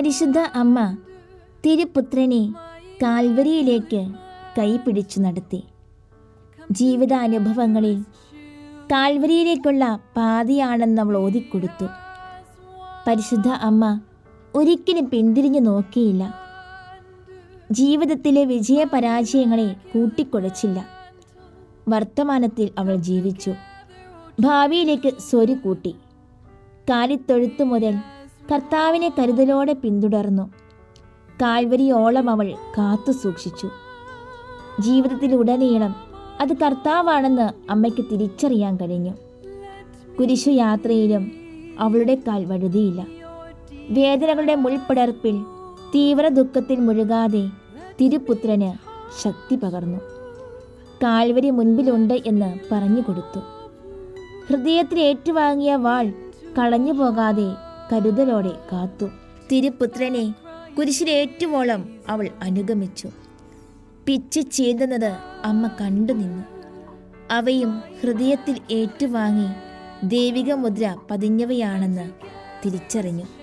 പരിശുദ്ധ അമ്മ തിരുപുത്രനെ കാൽവരിയിലേക്ക് കൈപിടിച്ചു നടത്തി. ജീവിതാനുഭവങ്ങളിൽ കാൽവരിയിലേക്കുള്ള പാതയാണെന്ന് അവൾ ഓതിക്കൊടുത്തു. പരിശുദ്ധ അമ്മ ഒരിക്കലും പിന്തിരിഞ്ഞു നോക്കിയില്ല. ജീവിതത്തിലെ വിജയ പരാജയങ്ങളെ കൂട്ടിക്കുഴച്ചില്ല വർത്തമാനത്തിൽ അവൾ ജീവിച്ചു. ഭാവിയിലേക്ക് സ്വരു കൂട്ടി കാലിത്തൊഴുത്തു മുതൽ കർത്താവിനെ കരുതലോടെ പിന്തുടർന്നു. കാൽവരിയോളം അവൾ കാത്തു സൂക്ഷിച്ചു. ജീവിതത്തിലുടനീളം അത് കർത്താവാണെന്ന് അമ്മയ്ക്ക് തിരിച്ചറിയാൻ കഴിഞ്ഞു. കുരിശു യാത്രയിലും അവളുടെ കാൽ വഴുതിയില്ല. വേദനകളുടെ മുൾപ്പടർപ്പിൽ തീവ്ര ദുഃഖത്തിൽ മുഴുകാതെ തിരുപുത്രന് ശക്തി പകർന്നു. കാൽവരി മുൻപിലുണ്ട് എന്ന് പറഞ്ഞു കൊടുത്തു. ഹൃദയത്തിൽ ഏറ്റുവാങ്ങിയ വാൾ കളഞ്ഞു പോകാതെ കരുതലോടെ കാത്തു. തിരുപുത്രനെ കുരിശിലേറ്റുവോളം അവൾ അനുഗമിച്ചു. പിച്ച് ചീന്തുന്നത് അമ്മ കണ്ടു നിന്നു. അവയും ഹൃദയത്തിൽ ഏറ്റുവാങ്ങി ദൈവിക മുദ്ര പതിഞ്ഞവയാണെന്ന് തിരിച്ചറിഞ്ഞു.